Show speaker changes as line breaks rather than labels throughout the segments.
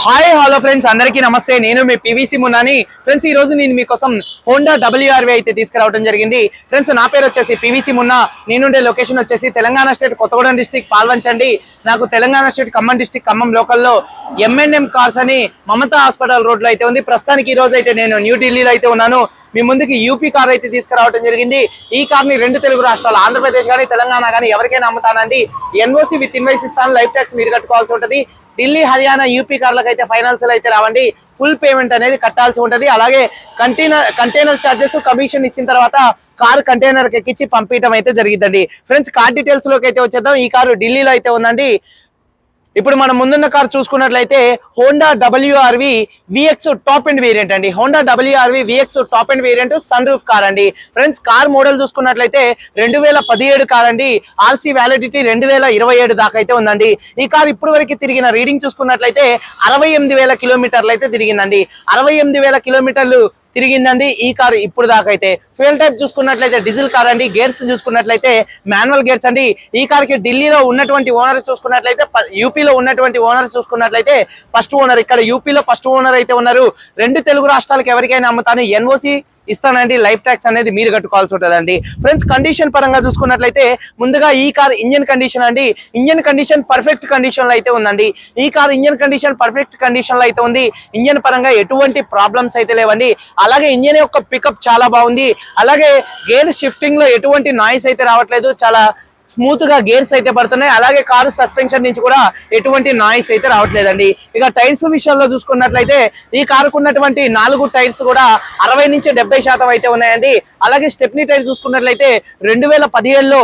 Hi hello friends అందరికీ నమస్తే. నేను మీ పివిసి మున్నాని. ఫ్రెండ్స్ ఈ రోజు నేను మీకోసం హోండా డబ్ల్యూఆర్వి అయితే తీసుకురావడం జరిగింది. ఫ్రెండ్స్ నా పేరు వచ్చేసి పివిసి మున్నా. నేనుండే లొకేషన్ వచ్చేసి తెలంగాణ స్టేట్ కొత్తగూడెం డిస్టిక్ పాల్వంచండి. నాకు తెలంగాణ స్టేట్ ఖమ్మం డిస్టిక్ ఖమ్మం లోకల్లో ఎంఎన్ఎం కార్స్ అని మమతా హాస్పిటల్ రోడ్లో అయితే ఉంది. ప్రస్తుతానికి ఈ రోజు అయితే నేను న్యూఢిల్లీలో అయితే ఉన్నాను. మీ ముందుకి యూపీ కార్ అయితే తీసుకురావడం జరిగింది. ఈ కార్ని రెండు తెలుగు రాష్ట్రాలు ఆంధ్రప్రదేశ్ కానీ తెలంగాణ కానీ ఎవరికైనా అమ్ముతానండి ఎన్ఓసి విత్ ఇన్వైస్ ఇస్తాను లైఫ్ ట్యాక్స్ మీరు కట్టుకోవాల్సి ఉంటుంది. ఢిల్లీ హర్యానా యూపీ కార్లకు అయితే ఫైనాన్స్ అయితే రావండి. ఫుల్ పేమెంట్ అనేది కట్టాల్సి ఉంటది. అలాగే కంటైనర్ కంటైనర్ చార్జెస్ కమిషన్ ఇచ్చిన తర్వాత కార్ కంటైనర్ ఎక్కించి పంపించడం అయితే జరిగిందండి ఫ్రెండ్స్ కార్ డీటెయిల్స్లోకి అయితే వచ్చేద్దాం. ఈ కారు ఢిల్లీలో అయితే ఉందండి. ఇప్పుడు మనం ముందున్న కార్ చూసుకున్నట్లయితే Honda WRV VX top end variant అండి. Honda WRV VX top end variant sun roof car అండి. ఫ్రెండ్స్ కార్ మోడల్ చూసుకున్నట్లయితే రెండు వేల పదిహేడు కార్ అండి. ఆర్సీ వ్యాలిడిటీ రెండు వేల ఇరవై ఏడు దాకా అయితే ఉందండి. ఈ కార్ ఇప్పుడు వరకు తిరిగిన రీడింగ్ చూసుకున్నట్లయితే అరవై ఎనిమిది వేల కిలోమీటర్లు అయితే తిరిగిందండి. అరవై ఎనిమిది వేల కిలోమీటర్లు తిరిగిందండి. ఈ కారు ఇప్పుడు దాకా అయితే ఫ్యూల్ టైప్ చూసుకున్నట్లయితే డీజిల్ కార్ అండి. గేర్స్ చూసుకున్నట్లయితే మాన్యువల్ గేర్స్ అండి. ఈ కార్కి ఢిల్లీలో ఉన్నటువంటి ఓనర్ చూసుకున్నట్లయితే యూపీలో ఉన్నటువంటి ఓనర్ చూసుకున్నట్లయితే ఫస్ట్ ఓనర్ ఇక్కడ యూపీలో ఫస్ట్ ఓనర్ అయితే ఉన్నారు. రెండు తెలుగు రాష్ట్రాలకు ఎవరికైనా అమ్ముతాను? ఎన్ఓసి ఇస్తానండి. లైఫ్ ట్యాక్స్ అనేది మీరు కట్టుకోవాల్సి ఉంటుందండి. ఫ్రెండ్స్ కండిషన్ పరంగా చూసుకున్నట్లయితే ముందుగా ఈ కార్ ఇంజన్ కండిషన్ అండి. ఇంజన్ కండిషన్ పర్ఫెక్ట్ కండిషన్లో అయితే ఉందండి. ఈ కార్ ఇంజన్ కండిషన్ పర్ఫెక్ట్ కండిషన్లో అయితే ఉంది. ఇంజన్ పరంగా ఎటువంటి ప్రాబ్లమ్స్ అయితే లేవండి. అలాగే ఇంజన్ యొక్క పికప్ చాలా బాగుంది. అలాగే గేర్ షిఫ్టింగ్లో ఎటువంటి నాయిస్ అయితే రావట్లేదు. చాలా స్మూత్గా గేర్స్ అయితే పడుతున్నాయి. అలాగే కారు సస్పెన్షన్ నుంచి కూడా ఎటువంటి నాయిస్ అయితే రావట్లేదండి. ఇక టైర్స్ విషయంలో చూసుకున్నట్లయితే ఈ కారుకు ఉన్నటువంటి నాలుగు టైర్స్ కూడా అరవై నుంచి డెబ్బై శాతం అయితే ఉన్నాయండి. అలాగే స్టెప్నీ టైర్ చూసుకున్నట్లయితే రెండు వేల పదిహేడులో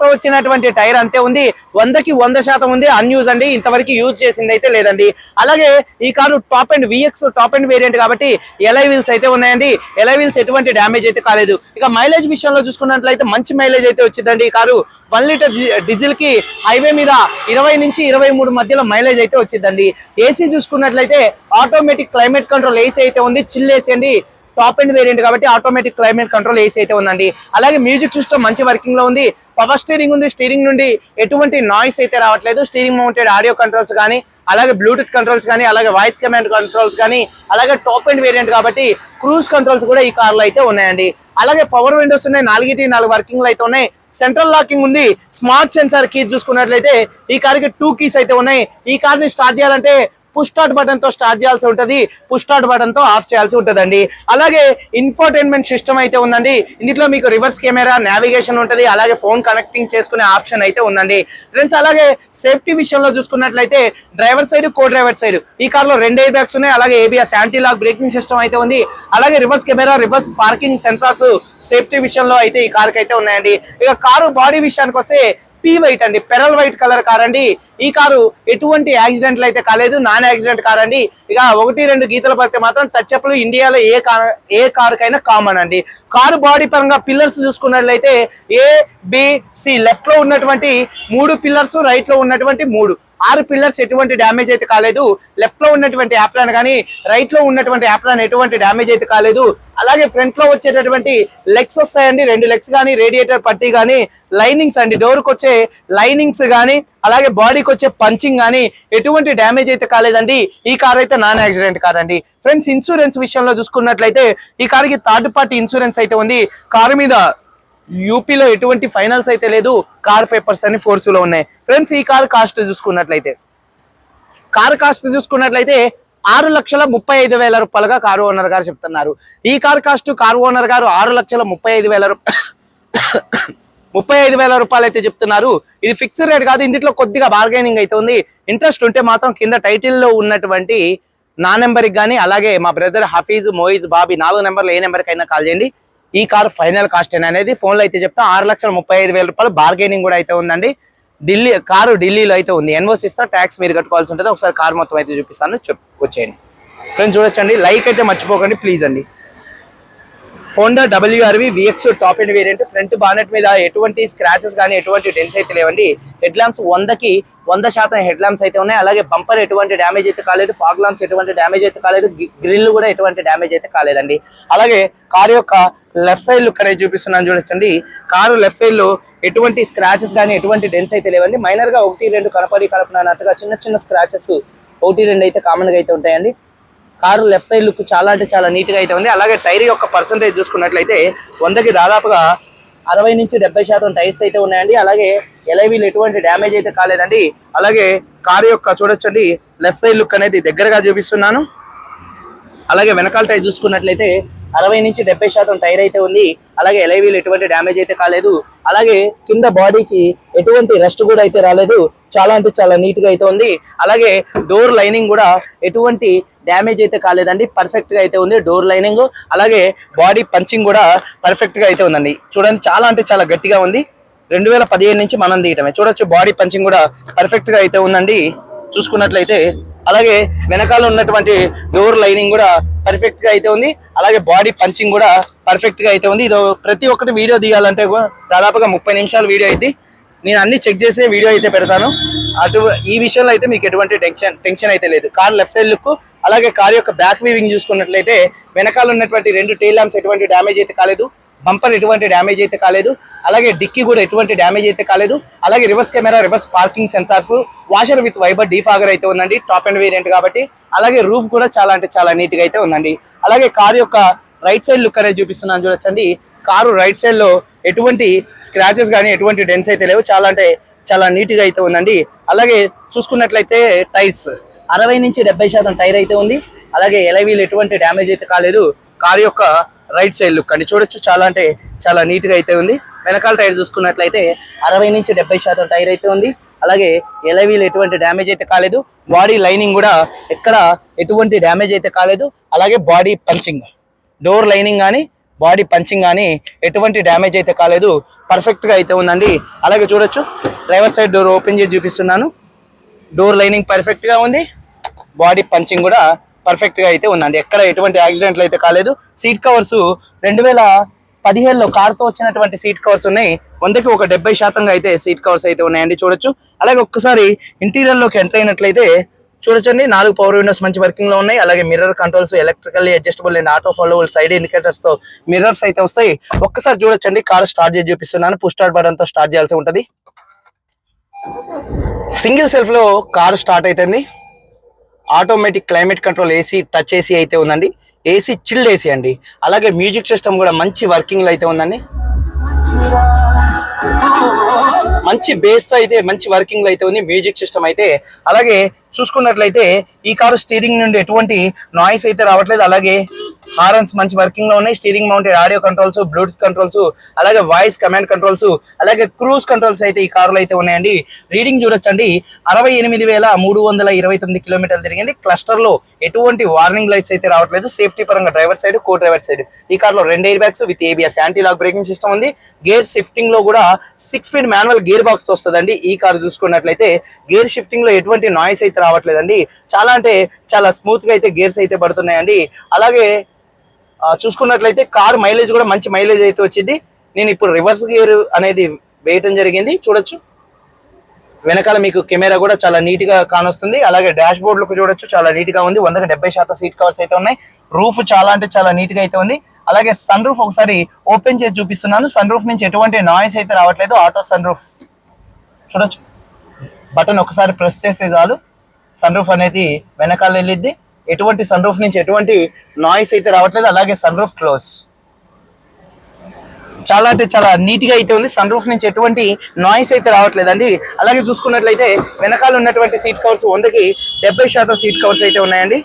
తో వచ్చినటువంటి టైర్ అంతే ఉంది. వందకి వంద శాతం ఉంది. అన్యూజ్ అండి. ఇంతవరకు యూజ్ చేసింది అయితే లేదండి. అలాగే ఈ car top end VX top end variant కాబట్టి ఎలై వీల్స్ అయితే ఉన్నాయండి. ఎలై వీల్స్ ఎటువంటి డ్యామేజ్ అయితే కాలేదు. ఇక మైలేజ్ విషయంలో చూసుకున్నట్లయితే మంచి మైలేజ్ అయితే వచ్చిందండి ఈ కారు. వన్ లీటర్ డీజిల్కి హైవే మీద ఇరవై నుంచి ఇరవై మూడు మధ్యలో మైలేజ్ అయితే వచ్చిందండి. ఏసీ చూసుకున్నట్లయితే ఆటోమేటిక్ క్లైమేట్ కంట్రోల్ ఏసీ అయితే ఉంది. చిల్ ఏసీ అండి. టాప్ అండ్ వేరియంట్ కాబట్టి ఆటోమేటిక్ క్లైమేట్ కంట్రోల్ ఏసీ అయితే ఉందండి. అలాగే మ్యూజిక్ సిస్టమ్ మంచి వర్కింగ్లో ఉంది. పవర్ స్టీరింగ్ ఉంది. స్టీరింగ్ నుండి ఎటువంటి నాయిస్ అయితే రావట్లేదు. స్టీరింగ్ మౌంటెడ్ ఆడియో కంట్రోల్స్ కానీ అలాగే బ్లూటూత్ కంట్రోల్స్ కానీ అలాగే వాయిస్ కమాండ్ కంట్రోల్స్ కానీ అలాగే టాప్ అండ్ వేరియంట్ కాబట్టి క్రూజ్ కంట్రోల్స్ కూడా ఈ కార్లో అయితే ఉన్నాయండి. అలాగే పవర్ విండోస్ ఉన్నాయి. నాలుగిటి నాలుగు వర్కింగ్లు అయితే ఉన్నాయి. సెంట్రల్ లాకింగ్ ఉంది. స్మార్ట్ సెన్సార్ కీస్ చూసుకున్నట్లయితే ఈ కార్కి టూ కీస్ అయితే ఉన్నాయి. ఈ కార్ని స్టార్ట్ చేయాలంటే పుష్ స్టార్ట్ బటన్తో స్టార్ట్ చేయాల్సి ఉంటుంది. పుష్ స్టార్ట్ బటన్తో ఆఫ్ చేయాల్సి ఉంటుందండి. అలాగే ఇన్ఫోటైన్మెంట్ సిస్టమ్ అయితే ఉందండి. ఇందులో మీకు రివర్స్ కెమెరా నావిగేషన్ ఉంటుంది. అలాగే ఫోన్ కనెక్టింగ్ చేసుకునే ఆప్షన్ అయితే ఉందండి. ఫ్రెండ్స్ అలాగే సేఫ్టీ విషయంలో చూసుకున్నట్లయితే driver side co driver side ఈ కార్లో రెండు ఎయిర్ బ్యాగ్స్ ఉన్నాయి. అలాగే ABS anti lock braking system అయితే ఉంది. అలాగే reverse camera reverse parking sensors safety విషయంలో అయితే ఈ కార్ అయితే ఉన్నాయండి. ఇక కారు బాడీ విషయానికి వస్తే పీ వైట్ అండి. పెరల్ వైట్ కలర్ కార్ అండి ఈ కారు ఎటువంటి యాక్సిడెంట్లు అయితే కాలేదు. నాన్ యాక్సిడెంట్ కార్ అండి ఇక ఒకటి రెండు గీతలు పడితే మాత్రం టచ్అప్లు ఇండియాలో ఏ కార్ ఏ కార్ కైనా కామన్ అండి. కారు బాడీ పరంగా పిల్లర్స్ చూసుకున్నట్లయితే ఏ బి సి లెఫ్ట్లో ఉన్నటువంటి మూడు పిల్లర్స్ రైట్లో ఉన్నటువంటి మూడు. ఆరు పిల్లర్స్ ఎటువంటి డ్యామేజ్ అయితే కాలేదు. లెఫ్ట్లో ఉన్నటువంటి యాప్లాన్ కానీ రైట్లో ఉన్నటువంటి యాప్లాన్ ఎటువంటి డ్యామేజ్ అయితే కాలేదు. అలాగే ఫ్రంట్లో వచ్చేటటువంటి లెగ్స్ వస్తాయండి. రెండు లెగ్స్ కానీ రేడియేటర్ పట్టీ కానీ లైనింగ్స్ అండి. డోర్కి వచ్చే లైనింగ్స్ కానీ అలాగే బాడీకి వచ్చే పంచింగ్ కానీ ఎటువంటి డ్యామేజ్ అయితే కాలేదండి. ఈ కార్ అయితే నాన్ యాక్సిడెంట్ కార్ అండి. ఫ్రెండ్స్ ఇన్సూరెన్స్ విషయంలో చూసుకున్నట్లయితే ఈ కార్కి థర్డ్ పార్టీ ఇన్సూరెన్స్ అయితే ఉంది. కారు మీద యూపీలో ఎటువంటి ఫైనల్స్ అయితే లేదు. కార్ పేపర్స్ అని ఫోర్స్లో ఉన్నాయి. ఫ్రెండ్స్ ఈ కార్ కాస్ట్ చూసుకున్నట్లయితే కార్ కాస్ట్ చూసుకున్నట్లయితే ఆరు లక్షల ముప్పై ఐదు వేల రూపాయలుగా కారు ఓనర్ గారు చెప్తున్నారు. ఈ కార్ కాస్ట్ కారు ఓనర్ గారు ఆరు లక్షల ముప్పై ఐదు వేల రూపాయలు ముప్పై ఐదు వేల రూపాయలు అయితే చెప్తున్నారు. ఇది ఫిక్స్డ్ రేట్ కాదు ఇందులో కొద్దిగా బార్గెనింగ్ అయితే ఉంది. ఇంట్రెస్ట్ ఉంటే మాత్రం కింద టైటిల్లో ఉన్నటువంటి నా నెంబర్కి కానీ అలాగే మా బ్రదర్ హఫీజ్ మోయిజ్ బాబీ నాలుగు నెంబర్లు ఏ నెంబర్కి అయినా కాల్ చేయండి. ఈ కార్ ఫైనల్ కాస్ట్ అనేది ఫోన్లో అయితే చెప్తా. ఆరు లక్షల ముప్పై ఐదు వేల రూపాయలు బార్గెనింగ్ కూడా అయితే ఉందండి. ఢిల్లీ కారు ఢిల్లీలో అయితే ఉంది. ఎన్ఓసి ఇస్తా ట్యాక్స్ మీరు కట్టుకోవాల్సి ఉంటుంది? ఒకసారి కార్ మొత్తం అయితే చూపిస్తాను. చెప్ వచ్చేయండి. ఫ్రెండ్స్ చూడొచ్చండి. లైక్ అయితే మర్చిపోకండి ప్లీజ్ అండి. Honda WRV VX top end variant front bonnet మీద ఎటువంటి స్క్రాచెస్ కానీ ఎటువంటి డెన్స్ అయితే లేవండి. హెడ్ ల్యాంప్స్ వందకి వంద శాతం హెడ్ ల్యాంప్స్ అయితే ఉన్నాయి. అలాగే బంపర్ ఎటువంటి డ్యామేజ్ అయితే కాలేదు. ఫాగ్ ల్యాంప్స్ ఎటువంటి డ్యామేజ్ అయితే కాలేదు. గ్రిల్ కూడా ఎటువంటి డ్యామేజ్ అయితే కాలేదండి. అలాగే కారు యొక్క లెఫ్ట్ సైడ్ ఇక్కడ చూపిస్తున్నాను చూడొచ్చండి కారు లెఫ్ట్ సైడ్లో ఎటువంటి స్క్రాచెస్ కానీ ఎటువంటి డెన్స్ అయితే లేవండి. మైనర్గా ఒకటి రెండు కనపడి కలపనట్టుగా చిన్న చిన్న స్క్రాచెస్ ఒకటి రెండు అయితే కామన్గా అయితే ఉంటాయండి. కారు లెఫ్ట్ సైడ్ లుక్ చాలా అంటే చాలా నీట్గా అయితే ఉంది. అలాగే టైర్ యొక్క పర్సంటేజ్ చూసుకున్నట్లయితే వందకి దాదాపుగా అరవై నుంచి డెబ్బై శాతం టైర్స్ అయితే ఉన్నాయండి. అలాగే ఎలైవీలు ఎటువంటి డ్యామేజ్ అయితే కాలేదండి. అలాగే కారు యొక్క చూడొచ్చండి లెఫ్ట్ సైడ్ లుక్ అనేది దగ్గరగా చూపిస్తున్నాను. అలాగే వెనకాల టైర్ చూసుకున్నట్లయితే అరవై నుంచి డెబ్బై శాతం టైర్ అయితే ఉంది. అలాగే ఎలైవీలు ఎటువంటి డ్యామేజ్ అయితే కాలేదు. అలాగే కింద బాడీకి ఎటువంటి రెస్ట్ కూడా అయితే రాలేదు. చాలా అంటే చాలా నీట్గా అయితే ఉంది. అలాగే డోర్ లైనింగ్ కూడా ఎటువంటి డ్యామేజ్ అయితే కాలేదండి. పర్ఫెక్ట్గా అయితే ఉంది డోర్ లైనింగ్. అలాగే బాడీ పంచింగ్ కూడా పర్ఫెక్ట్గా అయితే ఉందండి. చూడండి చాలా అంటే చాలా గట్టిగా ఉంది. రెండు వేల పదిహేను నుంచి మనం తీయటమే. చూడొచ్చు బాడీ పంచింగ్ కూడా పర్ఫెక్ట్గా అయితే ఉందండి. చూసుకున్నట్లయితే అలాగే వెనకాల ఉన్నటువంటి డోర్ లైనింగ్ కూడా పర్ఫెక్ట్గా అయితే ఉంది. అలాగే బాడీ పంచింగ్ కూడా పర్ఫెక్ట్గా అయితే ఉంది. ఇది ప్రతి ఒక్కటి వీడియో తీయాలంటే కూడా దాదాపుగా ముప్పై నిమిషాల వీడియో అయితే నేను అన్ని చెక్ చేసే వీడియో అయితే పెడతాను. అటు ఈ విషయంలో అయితే మీకు ఎటువంటి టెన్షన్ టెన్షన్ అయితే లేదు. కార్ లెఫ్ట్ సైడ్ లుక్ అలాగే కార్ యొక్క బ్యాక్ వీవింగ్ చూసుకున్నట్లయితే వెనకాల ఉన్నటువంటి రెండు టైల్ ల్యాంప్స్ ఎటువంటి డ్యామేజ్ అయితే కాలేదు. బంపర్ ఎటువంటి డ్యామేజ్ అయితే కాలేదు. అలాగే డిక్కీ కూడా ఎటువంటి డ్యామేజ్ అయితే కాలేదు. అలాగే reverse camera reverse parking sensors washer with wiper defogger అయితే ఉందండి. టాప్ అండ్ వేరియంట్ కాబట్టి. అలాగే రూఫ్ కూడా చాలా అంటే చాలా నీట్గా అయితే ఉందండి. అలాగే కారు యొక్క రైట్ సైడ్ లుక్ అనేది చూపిస్తున్నాను చూడొచ్చండి. కారు రైట్ సైడ్లో ఎటువంటి స్క్రాచెస్ కానీ ఎటువంటి డెన్స్ అయితే లేవు. చాలా అంటే చాలా నీట్గా అయితే ఉందండి. అలాగే చూసుకున్నట్లయితే టైర్స్ అరవై నుంచి డెబ్బై శాతం టైర్ అయితే ఉంది. అలాగే ఎలవీలు ఎటువంటి డ్యామేజ్ అయితే కాలేదు. కారు యొక్క రైట్ సైడ్ లుక్ అండి. చూడొచ్చు చాలా అంటే చాలా నీట్గా అయితే ఉంది. వెనకాల టైర్ చూసుకున్నట్లయితే అరవై నుంచి డెబ్బై శాతం టైర్ అయితే ఉంది. అలాగే ఎలవీలు ఎటువంటి డ్యామేజ్ అయితే కాలేదు. బాడీ లైనింగ్ కూడా ఎక్కడ ఎటువంటి డ్యామేజ్ అయితే కాలేదు. అలాగే బాడీ పంచింగ్ డోర్ లైనింగ్ కానీ బాడీ పంచింగ్ కానీ ఎటువంటి డ్యామేజ్ అయితే కాలేదు. పర్ఫెక్ట్గా అయితే ఉందండి. అలాగే చూడొచ్చు డ్రైవర్ సైడ్ డోర్ ఓపెన్ చేసి చూపిస్తున్నాను. డోర్ లైనింగ్ పర్ఫెక్ట్గా ఉంది. బాడీ పంచింగ్ కూడా పర్ఫెక్ట్గా అయితే ఉందండి. ఎక్కడ ఎటువంటి యాక్సిడెంట్లు అయితే కాలేదు. సీట్ కవర్స్ రెండు వేల పదిహేడులో కార్తో వచ్చినటువంటి సీట్ కవర్స్ ఉన్నాయి. వందకి ఒక డెబ్బై శాతంగా అయితే సీట్ కవర్స్ అయితే ఉన్నాయండి చూడొచ్చు. అలాగే ఒక్కసారి ఇంటీరియర్లోకి ఎంటర్ అయినట్లయితే చూడొచ్చండి. నాలుగు పవర్ విండోస్ మంచి వర్కింగ్లో ఉన్నాయి. అలాగే mirror controls electrically adjustable and auto foldable side ఇండికేటర్స్తో mirrors అయితే వస్తాయి. ఒక్కసారి చూడొచ్చండి. కార్ స్టార్ట్ చేసి చూపిస్తున్నాను. పుష్ స్టార్ట్ బటన్తో స్టార్ట్ చేయాల్సి ఉంటుంది. సింగిల్ సెల్ఫ్లో కారు స్టార్ట్ అవుతుంది automatic climate control AC touch AC అయితే ఉందండి. ఏసీ చిల్డ్ ఏసీ అండి. అలాగే మ్యూజిక్ సిస్టమ్ కూడా మంచి వర్కింగ్లో అయితే ఉందండి. మంచి బేస్తో అయితే మంచి వర్కింగ్లో అయితే ఉంది మ్యూజిక్ సిస్టమ్ అయితే. అలాగే చూసుకున్నట్లయితే ఈ కారు స్టీరింగ్ నుండి ఎటువంటి నాయిస్ అయితే రావట్లేదు. అలాగే హారన్స్ మంచి వర్కింగ్లో ఉన్నాయి. Steering mounted audio controls bluetooth controls అలాగే వాయిస్ కమాండ్ కంట్రోల్స్ అలాగే క్రూజ్ కంట్రోల్స్ అయితే ఈ కారులో అయితే ఉన్నాయండి. రీడింగ్ చూడొచ్చండి. అరవై ఎనిమిది వేల మూడు వందల ఇరవై తొమ్మిది కిలోమీటర్లు తిరిగింది. క్లస్టర్లో ఎటువంటి వార్నింగ్ లైట్స్ అయితే రావట్లేదు. సేఫ్టీ పరంగా driver side co driver side ఈ కార్లో రెండు air bags with ABS anti lock braking system ఉంది. గేర్ షిఫ్టింగ్లో కూడా six speed manual gear box వస్తుందండి ఈ కార్ చూసుకున్నట్లయితే గేర్ షిఫ్టింగ్లో ఎటువంటి నాయిస్ అయితే రావట్లేదండి. చాలా అంటే చాలా స్మూత్గా అయితే గేర్స్ అయితే పడుతున్నాయండి. అలాగే చూసుకున్నట్లయితే కార్ మైలేజ్ కూడా మంచి మైలేజ్ అయితే వచ్చింది. నేను ఇప్పుడు రివర్స్ గేర్ అనేది వేయటం జరిగింది. చూడొచ్చు. వెనకాల మీకు కెమెరా కూడా చాలా నీట్గా కానొస్తుంది. అలాగే డాష్ బోర్డులకు చూడొచ్చు. చాలా నీట్గా ఉంది. వందకి డెబ్బై శాతం సీట్ కవర్స్ అయితే ఉన్నాయి. రూఫ్ చాలా అంటే చాలా నీట్గా అయితే ఉంది. అలాగే సన్ రూఫ్ ఒకసారి ఓపెన్ చేసి చూపిస్తున్నాను. సన్ రూఫ్ నుంచి ఎటువంటి నాయిస్ అయితే రావట్లేదు. ఆటో సన్ రూఫ్ చూడొచ్చు. బటన్ ఒకసారి ప్రెస్ చేస్తే చాలు. సన్ రూఫ్ అనేది వెనకాల వెళ్ళిద్ది. ఎటువంటి సన్ రూఫ్ నుంచి ఎటువంటి నాయిస్ అయితే రావట్లేదు అలాగే సన్ రూఫ్ క్లోజ్ చాలా అంటే చాలా నీట్గా అయితే ఉంది. సన్ రూఫ్ నుంచి ఎటువంటి నాయిస్ అయితే రావట్లేదండి అలాగే చూసుకున్నట్లయితే వెనకాల ఉన్నటువంటి సీట్ కవర్స్ వందకి డెబ్బై శాతం సీట్ కవర్స్ అయితే ఉన్నాయండి.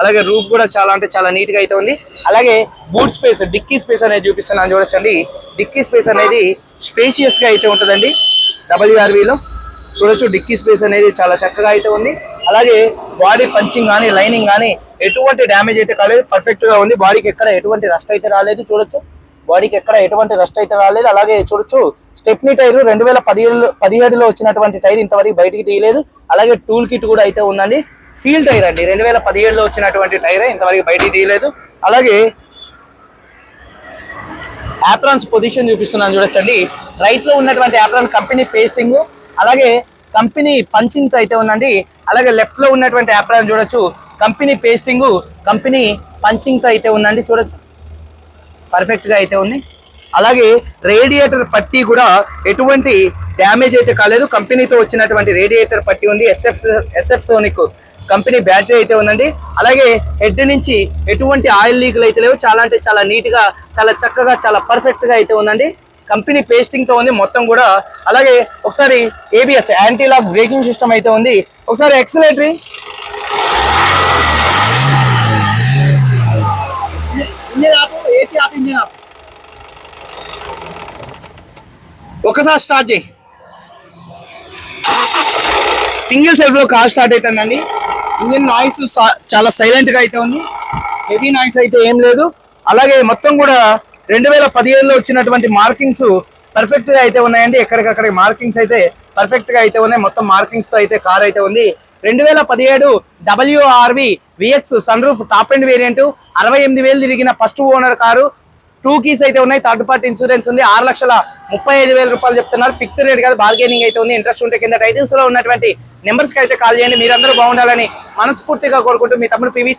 అలాగే రూఫ్ కూడా చాలా అంటే చాలా నీట్గా అయితే ఉంది. అలాగే బూట్ స్పేస్ డిక్కీ స్పేస్ అనేది చూపిస్తున్నాను చూడొచ్చండి. డిక్కీ స్పేస్ అనేది స్పేషియస్గా అయితే ఉంటుందండి. డబ్ల్యూఆర్వీలో చూడొచ్చు డిక్కీ స్పేస్ అనేది చాలా చక్కగా అయితే ఉంది. అలాగే బాడీ పంచింగ్ కానీ లైనింగ్ కానీ ఎటువంటి డ్యామేజ్ అయితే కాలేదు. పర్ఫెక్ట్గా ఉంది. బాడీకి ఎక్కడ ఎటువంటి రస్ట్ అయితే రాలేదు చూడొచ్చు. బాడీకి ఎక్కడ ఎటువంటి రస్ట్ అయితే రాలేదు. అలాగే చూడొచ్చు స్టెప్నీ టైర్ రెండు వేల పదిహేడు పదిహేడులో వచ్చినటువంటి టైర్ ఇంతవరకు బయటికి తీయలేదు. అలాగే టూల్ కిట్ కూడా అయితే ఉందండి. సీల్ టైర్ అండి. రెండు వేల పదిహేడులో వచ్చినటువంటి టైర్ ఇంతవరకు బయటికి తీయలేదు. అలాగే యాప్రాన్స్ పొజిషన్ చూపిస్తున్నాను చూడొచ్చండి. రైట్లో ఉన్నటువంటి యాప్రాన్ కంపెనీ పేస్టింగ్. అలాగే కంపెనీ పంచింగ్ అయితే ఉందండి. అలాగే లెఫ్ట్లో ఉన్నటువంటి యాప్రాన్ చూడొచ్చు. కంపెనీ పేస్టింగ్ కంపెనీ పంచింగ్ అయితే ఉందండి. చూడొచ్చు. పర్ఫెక్ట్గా అయితే ఉంది. అలాగే రేడియేటర్ పట్టి కూడా ఎటువంటి డ్యామేజ్ అయితే కాలేదు. కంపెనీతో వచ్చినటువంటి రేడియేటర్ పట్టి ఉంది. SF SF sonic company battery అయితే ఉందండి. అలాగే హెడ్ నుంచి ఎటువంటి ఆయిల్ లీకులు అయితే లేవు. చాలా అంటే చాలా నీట్గా చాలా చక్కగా చాలా పర్ఫెక్ట్గా అయితే ఉందండి. కంపెనీ పేస్టింగ్తో ఉంది మొత్తం కూడా. అలాగే ఒకసారి ABS anti lock braking system అయితే ఉంది. ఒకసారి ఎక్సలేటరీ ఒకసారి స్టార్ట్ చేయి. సింగిల్ సెల్ఫ్లో కార్ స్టార్ట్ అవుతుందండి ఇంజిన్ నాయిస్ చాలా సైలెంట్గా అయితే ఉంది. హెవీ నాయిస్ అయితే ఏం లేదు. అలాగే మొత్తం కూడా రెండు వేల పదిహేడులో వచ్చినటువంటి మార్కింగ్స్ పర్ఫెక్ట్గా అయితే ఉన్నాయండి. ఎక్కడికక్కడ మార్కింగ్స్ అయితే పర్ఫెక్ట్గా అయితే ఉన్నాయి. మొత్తం మార్కింగ్స్తో అయితే కార్ అయితే ఉంది. రెండు వేల పదిహేడు WRV VX sun roof top end variant అరవై ఎనిమిది వేలు తిరిగిన first owner car. Two keys అయితే ఉన్నాయి. థర్డ్ పార్టీ ఇన్సూరెన్స్ ఉంది. ఆరు లక్షల ముప్పై ఐదు వేల రూపాయలు చెప్తున్నారు. ఫిక్స్డ్ రేట్ కాదు బార్గెనింగ్ అయితే ఉంది. ఇంట్రెస్ట్ ఉంటే కింద టైటిల్స్లో ఉన్నటువంటి నెంబర్స్కి అయితే కాల్ చేయండి. మీరందరూ బాగుండాలని మనస్ఫూర్తిగా కోరుకుంటూ మీ తమ్ముడు పివిసి